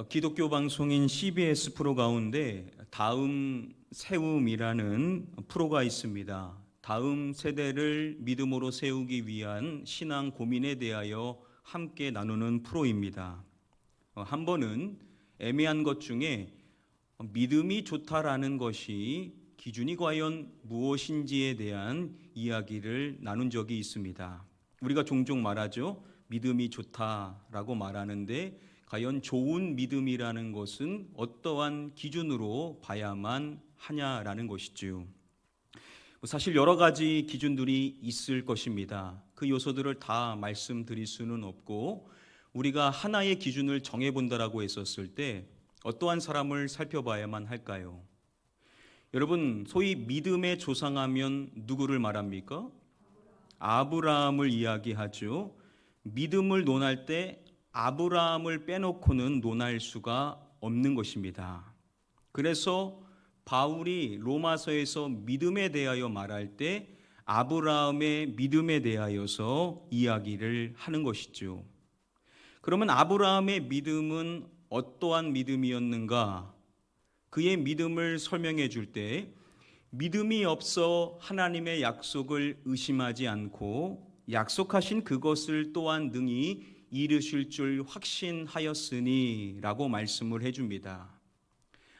어, 기독교 방송인 CBS 프로 가운데 다음 세움이라는 프로가 있습니다. 다음 세대를 믿음으로 세우기 위한 신앙 고민에 대하여 함께 나누는 프로입니다. 어, 한 번은 애매한 것 중에 믿음이 좋다라는 것이 기준이 과연 무엇인지에 대한 이야기를 나눈 적이 있습니다. 우리가 종종 말하죠. 믿음이 좋다라고 말하는데 과연 좋은 믿음이라는 것은 어떠한 기준으로 봐야만 하냐라는 것이죠. 사실 여러 가지 기준들이 있을 것입니다. 그 요소들을 다 말씀드릴 수는 없고 우리가 하나의 기준을 정해 본다라고 했었을 때 어떠한 사람을 살펴봐야만 할까요? 여러분, 소위 믿음의 조상하면 누구를 말합니까? 아브라함을 이야기하죠. 믿음을 논할 때 아브라함을 빼놓고는 논할 수가 없는 것입니다. 그래서 바울이 로마서에서 믿음에 대하여 말할 때 아브라함의 믿음에 대하여서 이야기를 하는 것이죠. 그러면 아브라함의 믿음은 어떠한 믿음이었는가? 그의 믿음을 설명해 줄 때 믿음이 없어 하나님의 약속을 의심하지 않고 약속하신 그것을 또한 능히 이루실 줄 확신하였으니라고 말씀을 해 줍니다.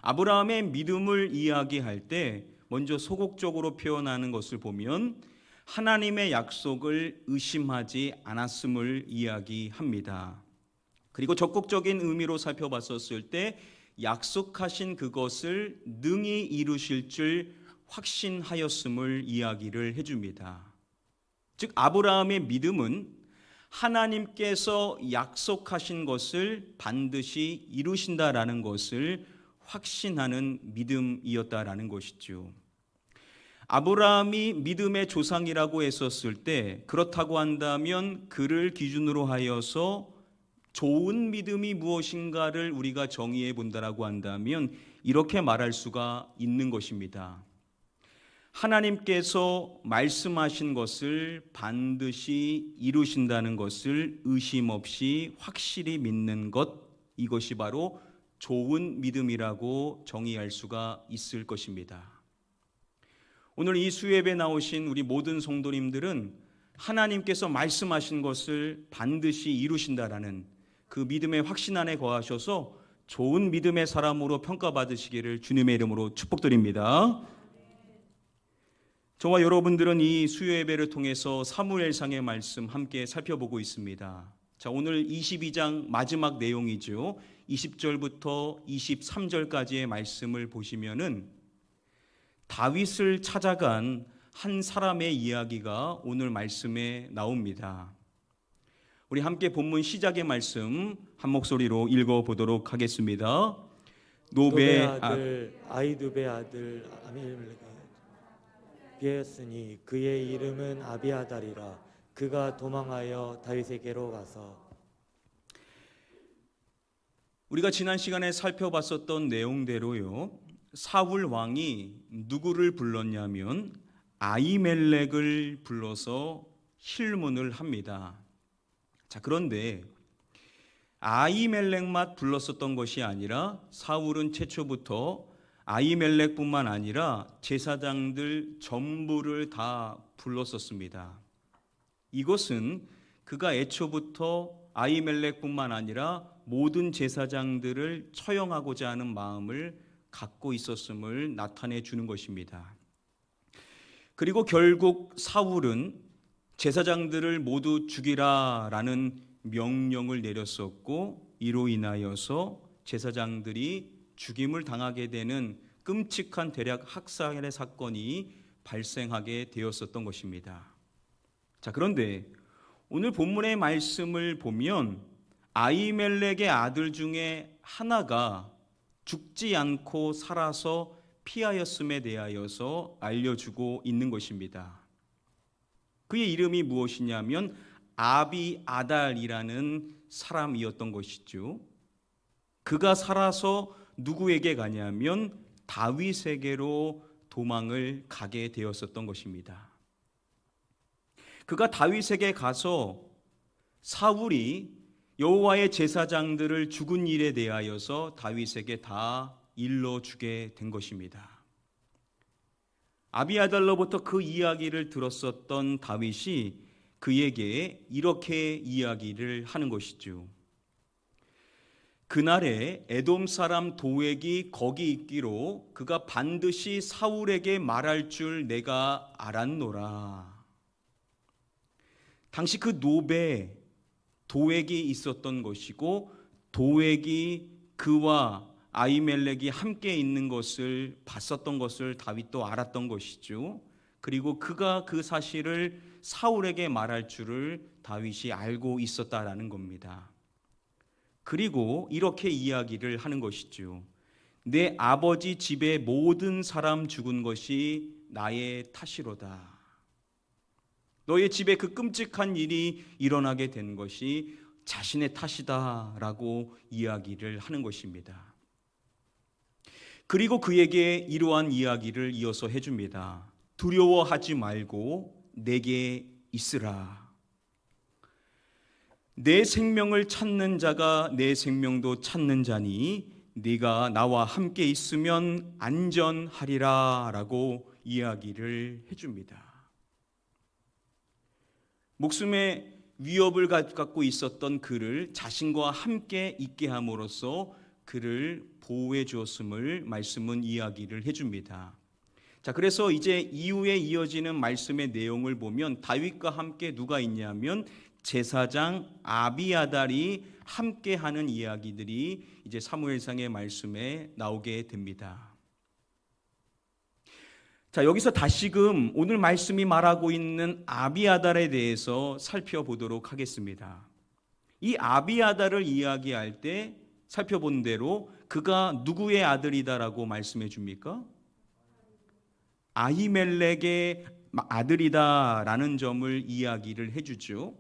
아브라함의 믿음을 이야기할 때 먼저 소극적으로 표현하는 것을 보면 하나님의 약속을 의심하지 않았음을 이야기합니다. 그리고 적극적인 의미로 살펴봤었을 때 약속하신 그것을 능히 이루실 줄 확신하였음을 이야기를 해줍니다. 즉 아브라함의 믿음은 하나님께서 약속하신 것을 반드시 이루신다라는 것을 확신하는 믿음이었다라는 것이죠. 아브라함이 믿음의 조상이라고 했었을 때 그렇다고 한다면 그를 기준으로 하여서 좋은 믿음이 무엇인가를 우리가 정의해 본다라고 한다면 이렇게 말할 수가 있는 것입니다. 하나님께서 말씀하신 것을 반드시 이루신다는 것을 의심 없이 확실히 믿는 것 이것이 바로 좋은 믿음이라고 정의할 수가 있을 것입니다. 오늘 이 수예배 나오신 우리 모든 성도님들은 하나님께서 말씀하신 것을 반드시 이루신다라는 그 믿음의 확신 안에 거하셔서 좋은 믿음의 사람으로 평가받으시기를 주님의 이름으로 축복드립니다. 저와 여러분들은 이 수요 예배를 통해서 사무엘상의 말씀 함께 살펴보고 있습니다. 자, 오늘 22장 마지막 내용이죠. 20절부터 23절까지의 말씀을 보시면은 다윗을 찾아간 한 사람의 이야기가 오늘 말씀에 나옵니다. 우리 함께 본문 시작의 말씀 한 목소리로 읽어 보도록 하겠습니다. 노베 아, 아들 아이두베 아들 아미멜렉 비었으니 그의 이름은 아비아달이라 그가 도망하여 다윗에게로 가서 우리가 지난 시간에 살펴봤었던 내용대로요. 사울 왕이 누구를 불렀냐면 아이멜렉을 불러서 힐문을 합니다. 자, 그런데 아이멜렉만 불렀었던 것이 아니라 사울은 최초부터 아이멜렉뿐만 아니라 제사장들 전부를 다 불렀었습니다. 이것은 그가 애초부터 아이멜렉뿐만 아니라 모든 제사장들을 처형하고자 하는 마음을 갖고 있었음을 나타내 주는 것입니다. 그리고 결국 사울은 제사장들을 모두 죽이라라는 명령을 내렸었고 이로 인하여서 제사장들이 죽임을 당하게 되는 끔찍한 대략 학살의 사건이 발생하게 되었었던 것입니다. 자, 그런데 오늘 본문의 말씀을 보면 아이멜렉의 아들 중에 하나가 죽지 않고 살아서 피하였음에 대하여서 알려주고 있는 것입니다. 그의 이름이 무엇이냐면 아비 아달이라는 사람이었던 것이죠. 그가 살아서 누구에게 가냐면 다윗에게로 도망을 가게 되었었던 것입니다. 그가 다윗에게 가서 사울이 여호와의 제사장들을 죽은 일에 대하여서 다윗에게 다 일러 주게 된 것입니다. 아비아달로부터 그 이야기를 들었었던 다윗이 그에게 이렇게 이야기를 하는 것이죠. 그날에 에돔 사람 도액이 거기 있기로 그가 반드시 사울에게 말할 줄 내가 알았노라. 당시 그 노베 도액이 있었던 것이고 도액이 그와 아이멜렉이 함께 있는 것을 봤었던 것을 다윗도 알았던 것이죠. 그리고 그가 그 사실을 사울에게 말할 줄을 다윗이 알고 있었다라는 겁니다. 그리고 이렇게 이야기를 하는 것이죠. 내 아버지 집의 모든 사람 죽은 것이 나의 탓이로다. 너의 집에 그 끔찍한 일이 일어나게 된 것이 자신의 탓이다라고 이야기를 하는 것입니다. 그리고 그에게 이러한 이야기를 이어서 해줍니다. 두려워하지 말고 내게 있으라. 내 생명을 찾는 자가 내 생명도 찾는 자니 네가 나와 함께 있으면 안전하리라라고 이야기를 해줍니다. 목숨의 위협을 갖고 있었던 그를 자신과 함께 있게 함으로써 그를 보호해 주었음을 말씀은 이야기를 해줍니다. 자, 그래서 이제 이후에 이어지는 말씀의 내용을 보면 다윗과 함께 누가 있냐면 제사장 아비아달이 함께 하는 이야기들이 이제 사무엘상의 말씀에 나오게 됩니다. 자, 여기서 다시금 오늘 말씀이 말하고 있는 아비아달에 대해서 살펴보도록 하겠습니다. 이 아비아달을 이야기할 때 살펴본 대로 그가 누구의 아들이다라고 말씀해 줍니까? 아히멜렉의 아들이다라는 점을 이야기를 해주죠.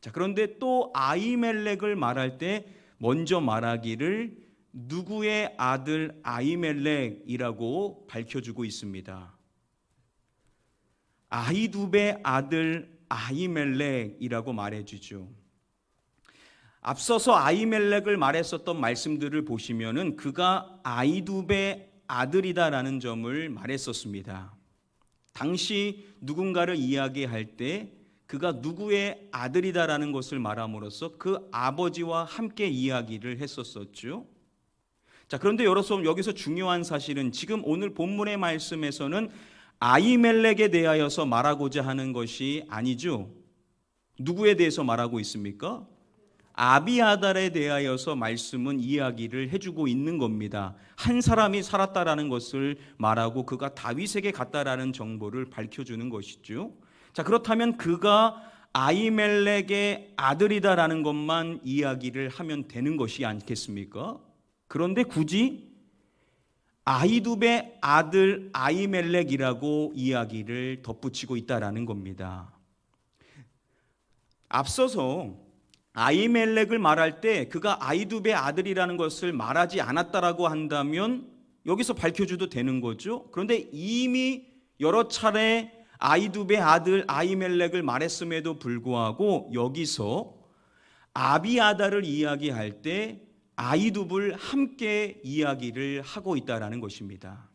자, 그런데 또 아히멜렉을 말할 때 먼저 말하기를 누구의 아들 아히멜렉이라고 밝혀주고 있습니다. 아히두베 아들 아히멜렉이라고 말해주죠. 앞서서 아히멜렉을 말했었던 말씀들을 보시면은 그가 아이두베 아들이다라는 점을 말했었습니다. 당시 누군가를 이야기할 때 그가 누구의 아들이다라는 것을 말함으로써 그 아버지와 함께 이야기를 했었었죠. 자, 그런데 여러분 여기서 중요한 사실은 지금 오늘 본문의 말씀에서는 아이멜렉에 대하여서 말하고자 하는 것이 아니죠. 누구에 대해서 말하고 있습니까? 아비아달에 대하여서 말씀은 이야기를 해주고 있는 겁니다. 한 사람이 살았다라는 것을 말하고 그가 다윗에게 갔다라는 정보를 밝혀주는 것이죠. 자 그렇다면 그가 아이멜렉의 아들이다라는 것만 이야기를 하면 되는 것이 아니겠습니까? 그런데 굳이 아이두베 아들 아이멜렉이라고 이야기를 덧붙이고 있다라는 겁니다. 앞서서 아이멜렉을 말할 때 그가 아이두베 아들이라는 것을 말하지 않았다라고 한다면 여기서 밝혀줘도 되는 거죠. 그런데 이미 여러 차례 아이두베 아들 아이멜렉을 말했음에도 불구하고 여기서 아비아다를 이야기할 때 아이두블 함께 이야기를 하고 있다라는 것입니다.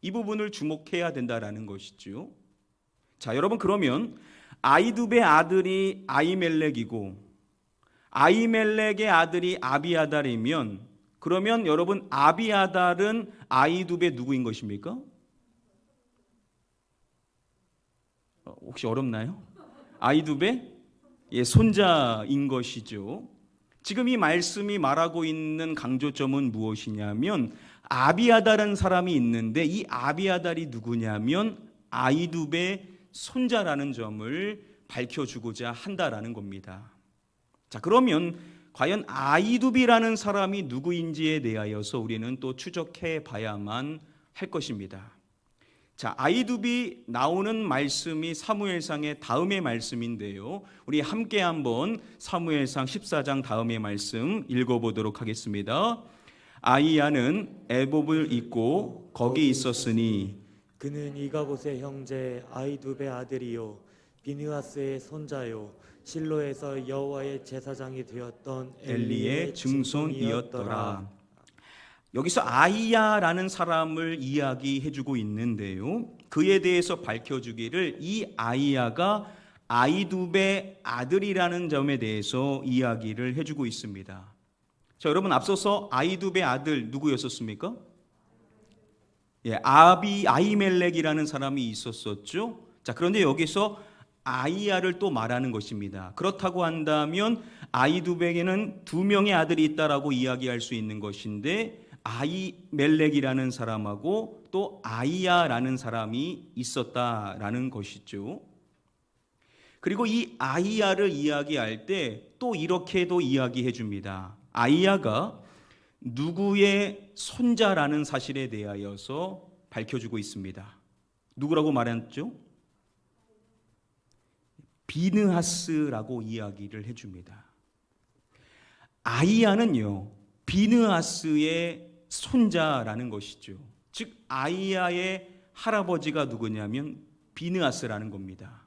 이 부분을 주목해야 된다라는 것이죠. 자, 여러분 그러면 아이두베 아들이 아이멜렉이고 아이멜렉의 아들이 아비아달이면 그러면 여러분 아비아달은 아이두베 누구인 것입니까? 어, 혹시 어렵나요? 아이두베 예, 손자인 것이죠. 지금 이 말씀이 말하고 있는 강조점은 무엇이냐면 아비아달은 사람이 있는데 이 아비아달이 누구냐면 아이두베 손자라는 점을 밝혀주고자 한다라는 겁니다. 자, 그러면 과연 아이두비라는 사람이 누구인지에 대하여서 우리는 또 추적해 봐야만 할 것입니다. 자, 아이두비 나오는 말씀이 사무엘상의 다음의 말씀인데요. 우리 함께 한번 사무엘상 14장 다음의 말씀 읽어 보도록 하겠습니다. 아이야는 애복을 입고 거기 있었으니 그는 이가봇의 형제 아이두베 아들이요 비느하스의 손자요 실로에서 여호와의 제사장이 되었던 엘리의 증손이었더라. 여기서 아이야라는 사람을 이야기해주고 있는데요. 그에 대해서 밝혀주기를 이 아이야가 아이두베 아들이라는 점에 대해서 이야기를 해주고 있습니다. 자, 여러분 앞서서 아이두베 아들 누구였었습니까? 예, 아비 아이멜렉이라는 사람이 있었었죠. 자, 그런데 여기서 아이야를 또 말하는 것입니다. 그렇다고 한다면 아이두백에는 두 명의 아들이 있다라고 이야기할 수 있는 것인데 아이멜렉이라는 사람하고 또 아이야라는 사람이 있었다라는 것이죠. 그리고 이 아이야를 이야기할 때 또 이렇게도 이야기해 줍니다. 아이야가 누구의 손자라는 사실에 대하여서 밝혀주고 있습니다. 누구라고 말했죠? 비느하스라고 이야기를 해줍니다. 아이야는요, 비느하스의 손자라는 것이죠. 즉, 아이야의 할아버지가 누구냐면 비느하스라는 겁니다.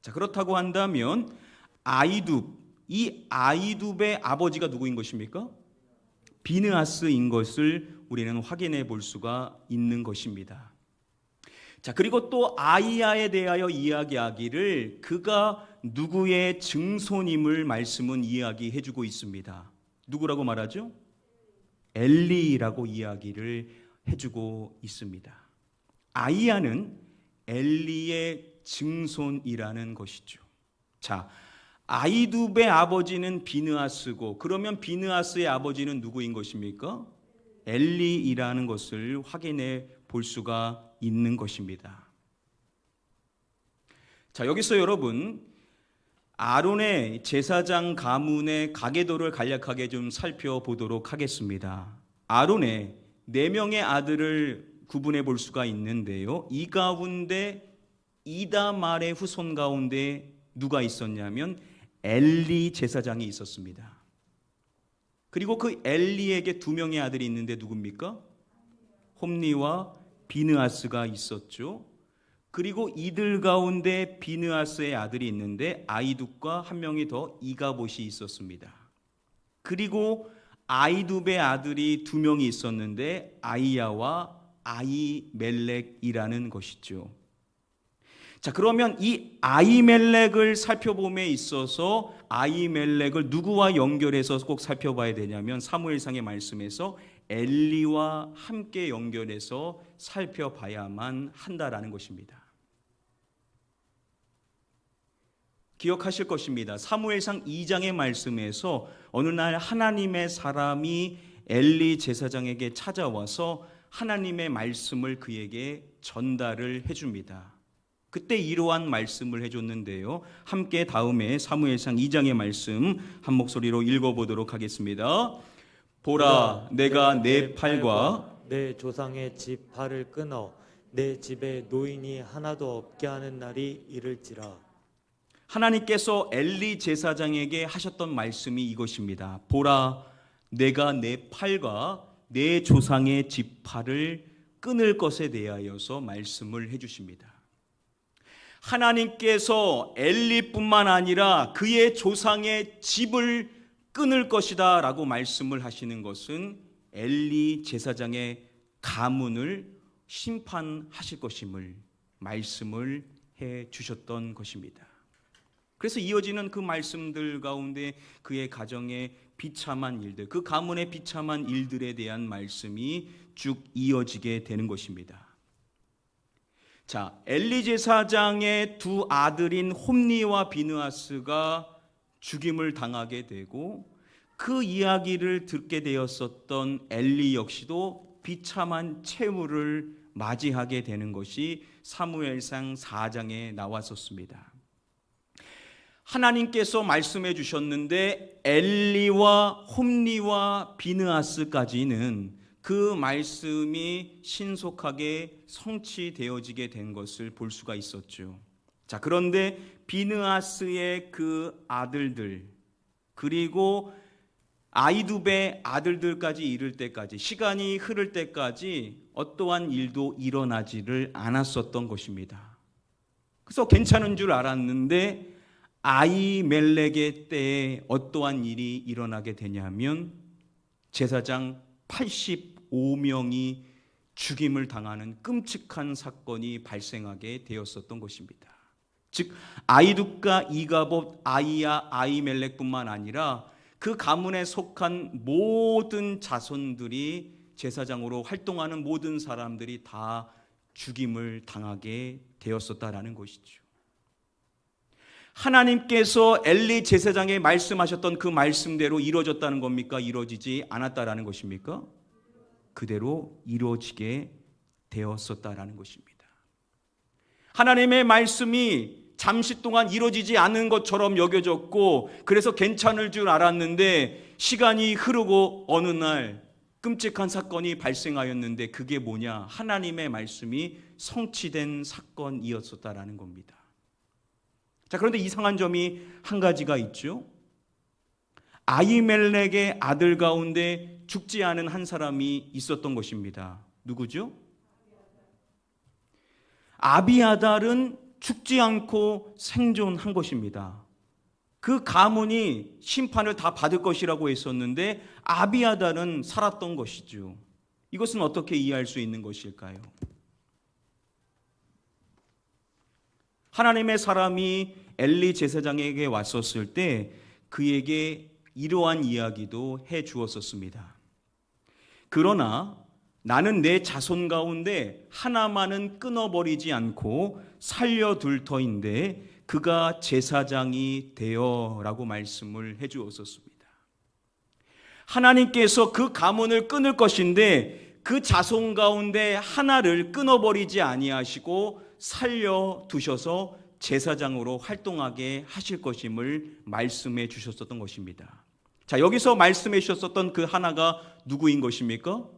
자, 그렇다고 한다면 아이둡, 이 아이둡의 아버지가 누구인 것입니까? 비느하스인 것을 우리는 확인해 볼 수가 있는 것입니다. 자, 그리고 또 아이야에 대하여 이야기하기를 그가 누구의 증손임을 말씀은 이야기해 주고 있습니다. 누구라고 말하죠? 엘리라고 이야기를 해 주고 있습니다. 아이야는 엘리의 증손이라는 것이죠. 자, 아이두베 아버지는 비느하스고 그러면 비느하스의 아버지는 누구인 것입니까? 엘리이라는 것을 확인해 볼 수가 있는 것입니다. 자, 여기서 여러분 아론의 제사장 가문의 가계도를 간략하게 좀 살펴보도록 하겠습니다. 아론의 네 명의 아들을 구분해 볼 수가 있는데요. 이 가운데 이다말의 후손 가운데 누가 있었냐면 엘리 제사장이 있었습니다. 그리고 그 엘리에게 두 명의 아들이 있는데 누굽니까? 홈니와 비느하스가 있었죠. 그리고 이들 가운데 비느하스의 아들이 있는데 아이둡과 한 명이 더 이가봇이 있었습니다. 그리고 아이둡의 아들이 두 명이 있었는데 아이야와 아이멜렉이라는 것이죠. 자, 그러면 이 아이멜렉을 살펴봄에 있어서 아이멜렉을 누구와 연결해서 꼭 살펴봐야 되냐면 사무엘상의 말씀에서 엘리와 함께 연결해서 살펴봐야만 한다라는 것입니다. 기억하실 것입니다. 사무엘상 2장의 말씀에서 어느 날 하나님의 사람이 엘리 제사장에게 찾아와서 하나님의 말씀을 그에게 전달을 해줍니다. 그때 이러한 말씀을 해줬는데요. 함께 다음에 사무엘상 2장의 말씀 한 목소리로 읽어보도록 하겠습니다. 보라, 내가 내 팔과 내 조상의 집 팔을 끊어 내 집에 노인이 하나도 없게 하는 날이 이를지라 하나님께서 엘리 제사장에게 하셨던 말씀이 이것입니다. 보라, 내가 내 팔과 내 조상의 지팔을 끊을 것에 대하여서 말씀을 해주십니다. 하나님께서 엘리뿐만 아니라 그의 조상의 집을 끊을 것이다 라고 말씀을 하시는 것은 엘리 제사장의 가문을 심판하실 것임을 말씀을 해 주셨던 것입니다. 그래서 이어지는 그 말씀들 가운데 그의 가정의 비참한 일들, 그 가문의 비참한 일들에 대한 말씀이 쭉 이어지게 되는 것입니다. 자, 엘리 제 사장의 두 아들인 홈니와 비느하스가 죽임을 당하게 되고 그 이야기를 듣게 되었었던 엘리 역시도 비참한 최후를 맞이하게 되는 것이 사무엘상 4장에 나왔었습니다. 하나님께서 말씀해 주셨는데 엘리와 홈니와 비느하스까지는 그 말씀이 신속하게 성취되어지게 된 것을 볼 수가 있었죠. 자, 그런데 비느하스의 그 아들들 그리고 아이두베 아들들까지 이를 때까지 시간이 흐를 때까지 어떠한 일도 일어나지를 않았었던 것입니다. 그래서 괜찮은 줄 알았는데 아이멜렉의 때에 어떠한 일이 일어나게 되냐면 제사장 85명이 죽임을 당하는 끔찍한 사건이 발생하게 되었었던 것입니다. 즉 아이둑과 이가봇, 아이야, 아이멜렉뿐만 아니라 그 가문에 속한 모든 자손들이 제사장으로 활동하는 모든 사람들이 다 죽임을 당하게 되었었다라는 것이죠. 하나님께서 엘리 제사장에 말씀하셨던 그 말씀대로 이루어졌다는 겁니까? 이루어지지 않았다라는 것입니까? 그대로 이루어지게 되었었다라는 것입니다. 하나님의 말씀이 잠시 동안 이루어지지 않은 것처럼 여겨졌고 그래서 괜찮을 줄 알았는데 시간이 흐르고 어느 날 끔찍한 사건이 발생하였는데 그게 뭐냐? 하나님의 말씀이 성취된 사건이었었다라는 겁니다. 자, 그런데 이상한 점이 한 가지가 있죠. 아이멜렉의 아들 가운데 죽지 않은 한 사람이 있었던 것입니다. 누구죠? 아비아달은 죽지 않고 생존한 것입니다. 그 가문이 심판을 다 받을 것이라고 했었는데 아비아달은 살았던 것이죠. 이것은 어떻게 이해할 수 있는 것일까요? 하나님의 사람이 엘리 제사장에게 왔었을 때 그에게 이러한 이야기도 해 주었었습니다. 그러나 나는 내 자손 가운데 하나만은 끊어버리지 않고 살려둘 터인데 그가 제사장이 되어 라고 말씀을 해 주었었습니다. 하나님께서 그 가문을 끊을 것인데 그 자손 가운데 하나를 끊어버리지 아니하시고 살려 두셔서 제사장으로 활동하게 하실 것임을 말씀해 주셨었던 것입니다. 자, 여기서 말씀해 주셨었던 그 하나가 누구인 것입니까?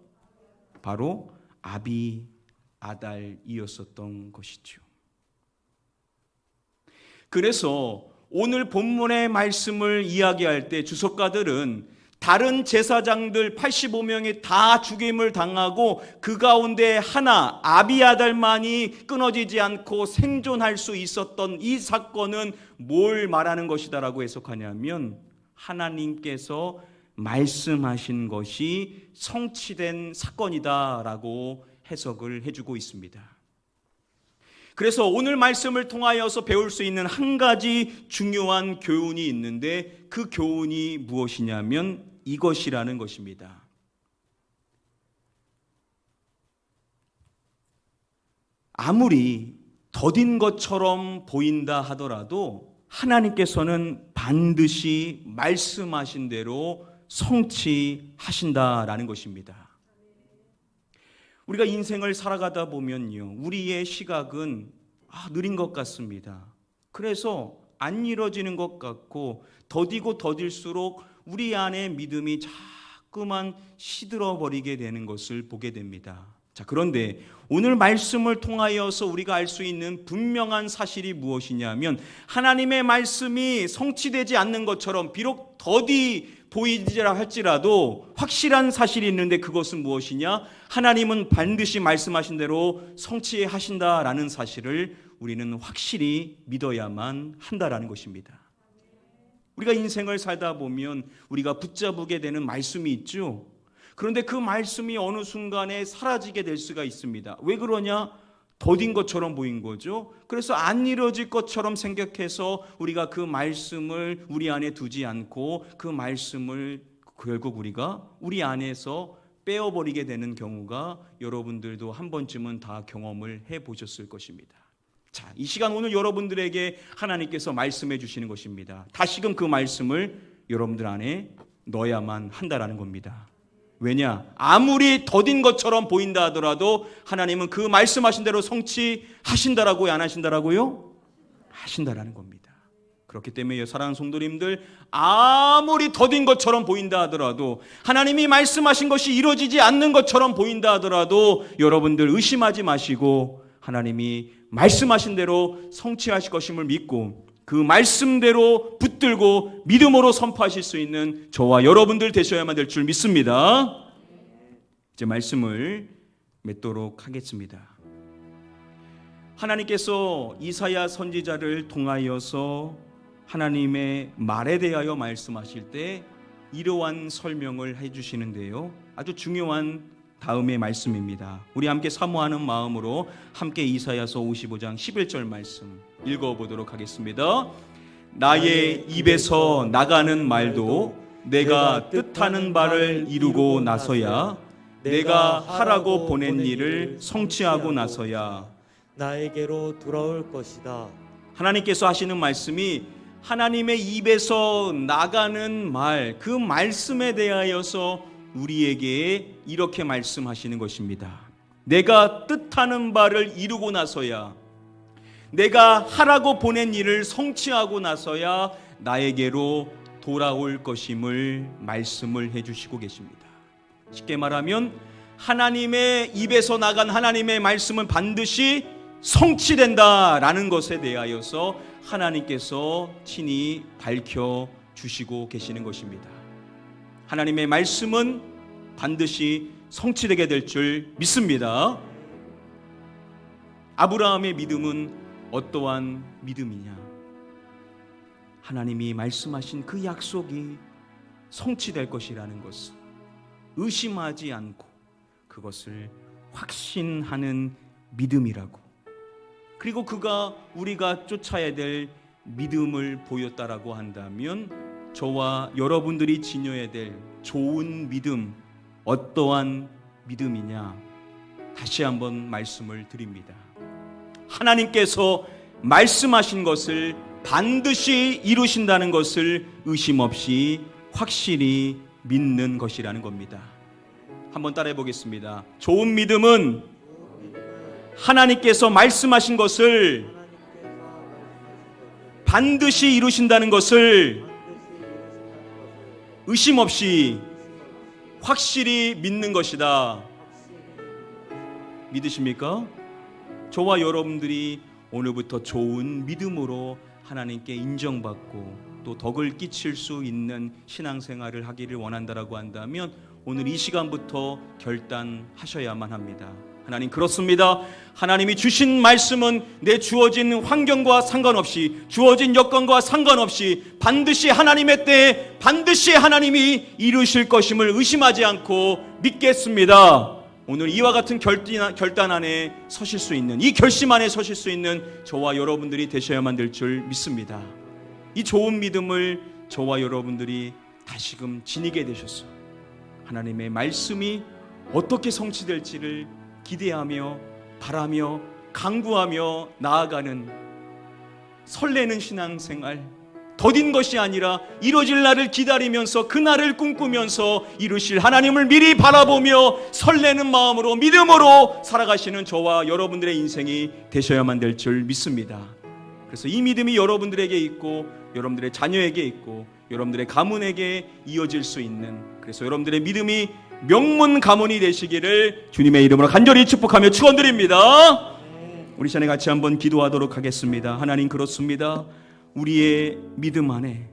바로 아비 아달이었었던 것이죠. 그래서 오늘 본문의 말씀을 이야기할 때 주석가들은 다른 제사장들 85명이 다 죽임을 당하고 그 가운데 하나 아비아달만이 끊어지지 않고 생존할 수 있었던 이 사건은 뭘 말하는 것이다라고 해석하냐면 하나님께서 말씀하신 것이 성취된 사건이다라고 해석을 해주고 있습니다. 그래서 오늘 말씀을 통하여서 배울 수 있는 한 가지 중요한 교훈이 있는데 그 교훈이 무엇이냐면 이것이라는 것입니다. 아무리 더딘 것처럼 보인다 하더라도 하나님께서는 반드시 말씀하신 대로 성취하신다라는 것입니다. 우리가 인생을 살아가다 보면요. 우리의 시각은 아, 느린 것 같습니다. 그래서 안 이뤄지는 것 같고 더디고 더딜수록 우리 안에 믿음이 자꾸만 시들어 버리게 되는 것을 보게 됩니다. 자, 그런데 오늘 말씀을 통하여서 우리가 알 수 있는 분명한 사실이 무엇이냐면 하나님의 말씀이 성취되지 않는 것처럼 비록 더디 보이지라 할지라도 확실한 사실이 있는데 그것은 무엇이냐? 하나님은 반드시 말씀하신 대로 성취하신다라는 사실을 우리는 확실히 믿어야만 한다라는 것입니다. 우리가 인생을 살다 보면 우리가 붙잡게 되는 말씀이 있죠. 그런데 그 말씀이 어느 순간에 사라지게 될 수가 있습니다. 왜 그러냐? 더딘 것처럼 보인 거죠. 그래서 안 이루어질 것처럼 생각해서 우리가 그 말씀을 우리 안에 두지 않고 그 말씀을 결국 우리가 우리 안에서 빼어버리게 되는 경우가 여러분들도 한 번쯤은 다 경험을 해 보셨을 것입니다. 자, 이 시간 오늘 여러분들에게 하나님께서 말씀해 주시는 것입니다. 다시금 그 말씀을 여러분들 안에 넣어야만 한다라는 겁니다. 왜냐? 아무리 더딘 것처럼 보인다 하더라도 하나님은 그 말씀하신 대로 성취하신다라고요, 안 하신다라고요? 하신다라는 겁니다. 그렇기 때문에 사랑하는 성도님들 아무리 더딘 것처럼 보인다 하더라도 하나님이 말씀하신 것이 이루어지지 않는 것처럼 보인다 하더라도 여러분들 의심하지 마시고 하나님이 말씀하신 대로 성취하실 것임을 믿고 그 말씀대로 붙들고 믿음으로 선포하실 수 있는 저와 여러분들 되셔야만 될 줄 믿습니다. 이제 말씀을 맺도록 하겠습니다. 하나님께서 이사야 선지자를 통하여서 하나님의 말에 대하여 말씀하실 때 이러한 설명을 해 주시는데요. 아주 중요한 다음의 말씀입니다. 우리 함께 사모하는 마음으로 함께 이사야서 55장 11절 말씀 읽어 보도록 하겠습니다. 나의 입에서 나가는 말도 내가 뜻하는 바를 이루고 나서야 내가 하라고 보낸 일을 성취하고 나서야 나에게로 돌아올 것이다. 하나님께서 하시는 말씀이 하나님의 입에서 나가는 말, 그 말씀에 대하여서 우리에게 이렇게 말씀하시는 것입니다. 내가 뜻하는 바를 이루고 나서야, 내가 하라고 보낸 일을 성취하고 나서야 나에게로 돌아올 것임을 말씀을 해주시고 계십니다. 쉽게 말하면 하나님의 입에서 나간 하나님의 말씀은 반드시 성취된다라는 것에 대하여서 하나님께서 친히 밝혀 주시고 계시는 것입니다. 하나님의 말씀은 반드시 성취되게 될 줄 믿습니다. 아브라함의 믿음은 어떠한 믿음이냐? 하나님이 말씀하신 그 약속이 성취될 것이라는 것을 의심하지 않고 그것을 확신하는 믿음이라고. 그리고 그가 우리가 쫓아야 될 믿음을 보였다라고 한다면 저와 여러분들이 지녀야 될 좋은 믿음 어떠한 믿음이냐 다시 한번 말씀을 드립니다. 하나님께서 말씀하신 것을 반드시 이루신다는 것을 의심 없이 확실히 믿는 것이라는 겁니다. 한번 따라해 보겠습니다. 좋은 믿음은 하나님께서 말씀하신 것을 반드시 이루신다는 것을 의심 없이 확실히 믿는 것이다. 믿으십니까? 저와 여러분들이 오늘부터 좋은 믿음으로 하나님께 인정받고 또 덕을 끼칠 수 있는 신앙생활을 하기를 원한다라고 한다면 오늘 이 시간부터 결단하셔야만 합니다. 하나님 그렇습니다. 하나님이 주신 말씀은 내 주어진 환경과 상관없이 주어진 여건과 상관없이 반드시 하나님의 때에 반드시 하나님이 이루실 것임을 의심하지 않고 믿겠습니다. 오늘 이와 같은 결단, 안에 서실 수 있는 이 결심 안에 서실 수 있는 저와 여러분들이 되셔야만 될 줄 믿습니다. 이 좋은 믿음을 저와 여러분들이 다시금 지니게 되셨어. 하나님의 말씀이 어떻게 성취될지를 기대하며 바라며 강구하며 나아가는 설레는 신앙생활 더딘 것이 아니라 이루어질 날을 기다리면서 그 날을 꿈꾸면서 이루실 하나님을 미리 바라보며 설레는 마음으로 믿음으로 살아가시는 저와 여러분들의 인생이 되셔야만 될 줄 믿습니다. 그래서 이 믿음이 여러분들에게 있고 여러분들의 자녀에게 있고 여러분들의 가문에게 이어질 수 있는 그래서 여러분들의 믿음이 명문 가문이 되시기를 주님의 이름으로 간절히 축복하며 축원드립니다. 우리 전에 같이 한번 기도하도록 하겠습니다. 하나님 그렇습니다. 우리의 믿음 안에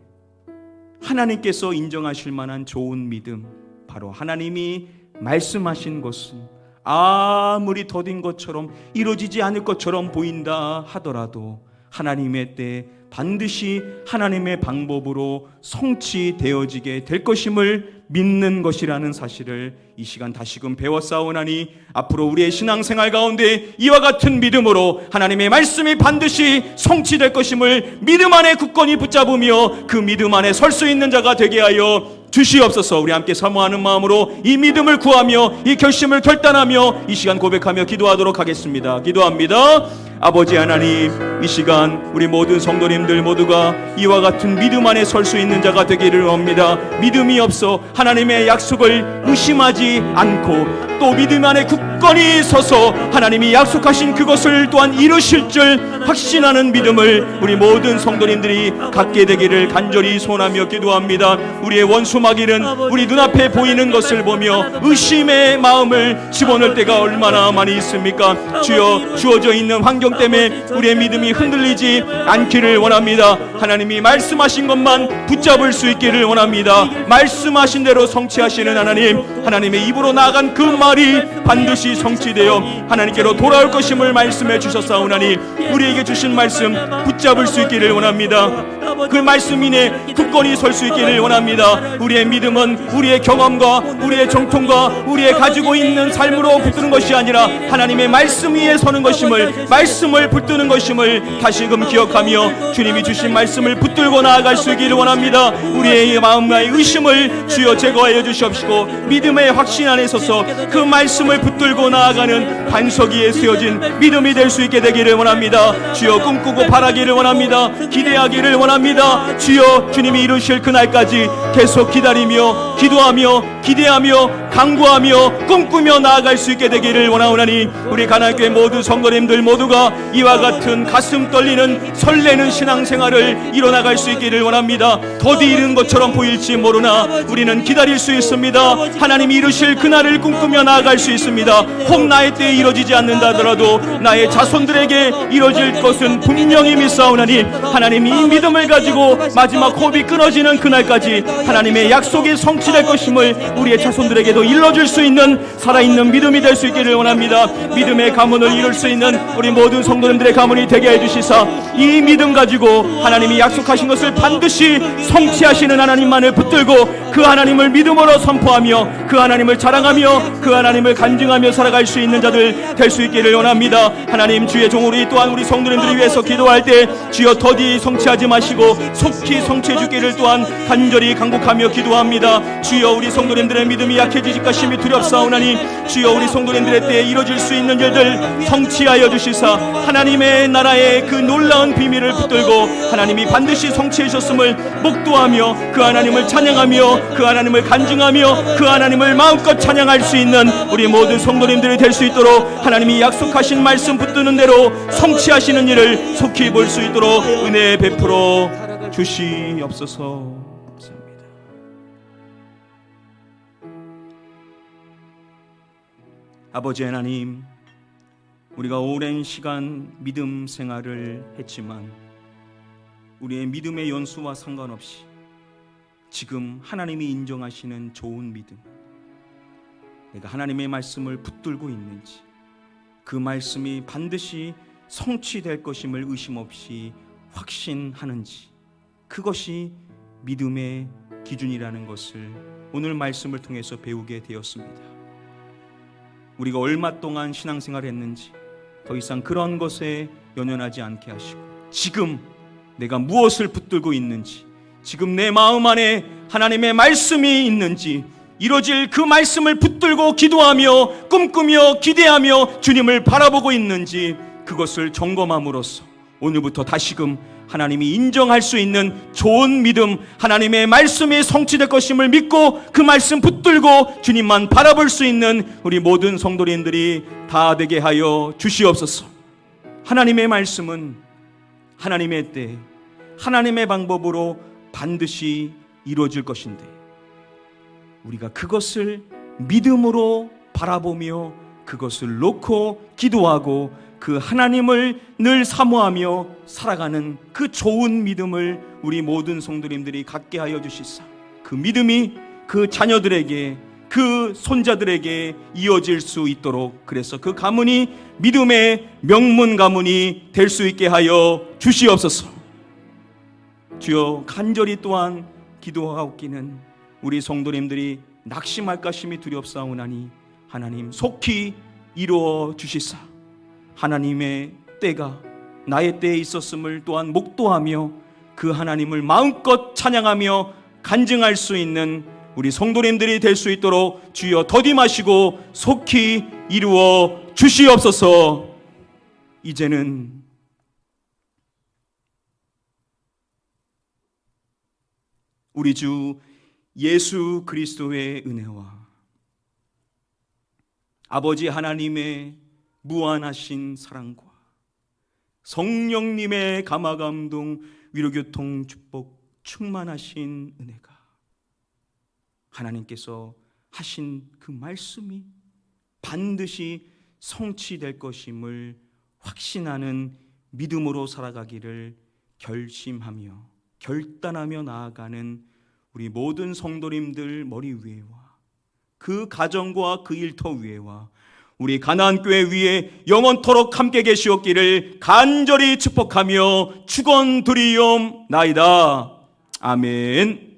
하나님께서 인정하실 만한 좋은 믿음 바로 하나님이 말씀하신 것은 아무리 더딘 것처럼 이루어지지 않을 것처럼 보인다 하더라도 하나님의 때 반드시 하나님의 방법으로 성취되어지게 될 것임을 믿는 것이라는 사실을 이 시간 다시금 배웠사오나니 앞으로 우리의 신앙생활 가운데 이와 같은 믿음으로 하나님의 말씀이 반드시 성취될 것임을 믿음 안에 굳건히 붙잡으며 그 믿음 안에 설 수 있는 자가 되게 하여 주시옵소서. 우리 함께 사모하는 마음으로 이 믿음을 구하며 이 결심을 결단하며 이 시간 고백하며 기도하도록 하겠습니다. 기도합니다 아버지 하나님 이 시간 우리 모든 성도님들 모두가 이와 같은 믿음 안에 설 수 있는 자가 되기를 원합니다. 믿음이 없어 하나님의 약속을 의심하지 않고 또 믿음 안에 굳건히 서서 하나님이 약속하신 그것을 또한 이루실 줄 확신하는 믿음을 우리 모든 성도님들이 갖게 되기를 간절히 소원하며 기도합니다. 우리의 원수 마귀는 우리 눈앞에 보이는 것을 보며 의심의 마음을 집어넣을 때가 얼마나 많이 있습니까? 주여 주어져 있는 환경 때문에 우리의 믿음이 흔들리지 않기를 원합니다. 하나님이 말씀하신 것만 붙잡을 수 있기를 원합니다. 말씀하신 대로 성취하시는 하나님 하나님의 입으로 나간 그 말이 반드시 성취되어 하나님께로 돌아올 것임을 말씀해 주셨사오나니 우리에게 주신 말씀 붙잡을 수 있기를 원합니다 그 말씀 인에 굳건히 설 수 있기를 원합니다. 우리의 믿음은 우리의 경험과 우리의 정통과 우리의 가지고 있는 삶으로 붙드는 것이 아니라 하나님의 말씀 위에 서는 것임을 말씀을 붙드는 것임을 다시금 기억하며 주님이 주신 말씀을 붙들고 나아갈 수 있기를 원합니다. 우리의 마음과의 의심을 주여 제거하여 주시옵시고 믿음의 확신 안에 서서 그 말씀을 붙들고 나아가는 반석 위에 세워진 믿음이 될 수 있게 되기를 원합니다. 주여 꿈꾸고 바라기를 원합니다. 기대하기를 원합니다. 주여 주님이 이루실 그날까지 계속 기다리며 기도하며 기대하며 강구하며 꿈꾸며 나아갈 수 있게 되기를 원하오나니 우리 가나교회 모두 성도님들 모두가 이와 같은 가슴 떨리는 설레는 신앙생활을 이뤄나갈 수 있기를 원합니다. 더디 이른 것처럼 보일지 모르나 우리는 기다릴 수 있습니다. 하나님이 이루실 그날을 꿈꾸며 나아갈 수 있습니다. 혹 나의 때에 이루어지지 않는다 하더라도 나의 자손들에게 이루어질 것은 분명히 믿사오나니 하나님이 이 믿음을 가지고 마지막 호흡이 끊어지는 그날까지 하나님의 약속이 성취될 것임을 우리의 자손들에게도 일러줄 수 있는 살아있는 믿음이 될 수 있기를 원합니다. 믿음의 가문을 이룰 수 있는 우리 모든 성도님들의 가문이 되게 해주시사 이 믿음 가지고 하나님이 약속하신 것을 반드시 성취하시는 하나님만을 붙들고 그 하나님을 믿음으로 선포하며 그 하나님을 자랑하며 그 하나님을 간증하며 살아갈 수 있는 자들 될 수 있기를 원합니다. 하나님 주의 종우리 또한 우리 성도님들을 위해서 기도할 때 주여 더디 성취하지 마시고 속히 성취해 주기를 또한 간절히 간곡하며 기도합니다. 주여 우리 성도님 들의 믿음이 약해지실까 심히 두렵사오나니 주여 우리 성도님들의 때에 이루어질 수 있는 일들 성취하여 주시사 하나님의 나라의 그 놀라운 비밀을 붙들고 하나님이 반드시 성취해 주셨음을 목도하며 그 하나님을 찬양하며 그 하나님을 간증하며 그 하나님을 마음껏 찬양할 수 있는 우리 모든 성도님들이 될 수 있도록 하나님이 약속하신 말씀 붙드는 대로 성취하시는 일을 속히 볼 수 있도록 은혜 베풀어 주시옵소서. 아버지 하나님, 우리가 오랜 시간 믿음 생활을 했지만 우리의 믿음의 연수와 상관없이 지금 하나님이 인정하시는 좋은 믿음, 내가 하나님의 말씀을 붙들고 있는지, 그 말씀이 반드시 성취될 것임을 의심 없이 확신하는지, 그것이 믿음의 기준이라는 것을 오늘 말씀을 통해서 배우게 되었습니다. 우리가 얼마 동안 신앙생활을 했는지 더 이상 그런 것에 연연하지 않게 하시고 지금 내가 무엇을 붙들고 있는지 지금 내 마음 안에 하나님의 말씀이 있는지 이루어질 그 말씀을 붙들고 기도하며 꿈꾸며 기대하며 주님을 바라보고 있는지 그것을 점검함으로써 오늘부터 다시금 하나님이 인정할 수 있는 좋은 믿음, 하나님의 말씀이 성취될 것임을 믿고 그 말씀 붙들고 주님만 바라볼 수 있는 우리 모든 성도님들이 다 되게 하여 주시옵소서. 하나님의 말씀은 하나님의 때, 하나님의 방법으로 반드시 이루어질 것인데 우리가 그것을 믿음으로 바라보며 그것을 놓고 기도하고 그 하나님을 늘 사모하며 살아가는 그 좋은 믿음을 우리 모든 성도님들이 갖게 하여 주시사 그 믿음이 그 자녀들에게 그 손자들에게 이어질 수 있도록 그래서 그 가문이 믿음의 명문 가문이 될 수 있게 하여 주시옵소서. 주여 간절히 또한 기도하옵기는 우리 성도님들이 낙심할까 심히 두렵사오나니 하나님 속히 이루어 주시사 하나님의 때가 나의 때에 있었음을 또한 목도하며 그 하나님을 마음껏 찬양하며 간증할 수 있는 우리 성도님들이 될 수 있도록 주여 더디마시고 속히 이루어 주시옵소서. 이제는 우리 주 예수 그리스도의 은혜와 아버지 하나님의 무한하신 사랑과 성령님의 감화 감동 위로 교통 축복 충만하신 은혜가 하나님께서 하신 그 말씀이 반드시 성취될 것임을 확신하는 믿음으로 살아가기를 결심하며 결단하며 나아가는 우리 모든 성도님들 머리 위에와 그 가정과 그 일터 위에와 우리 가나안 교회 위에 영원토록 함께 계시옵기를 간절히 축복하며 축원드리옵나이다. 아멘.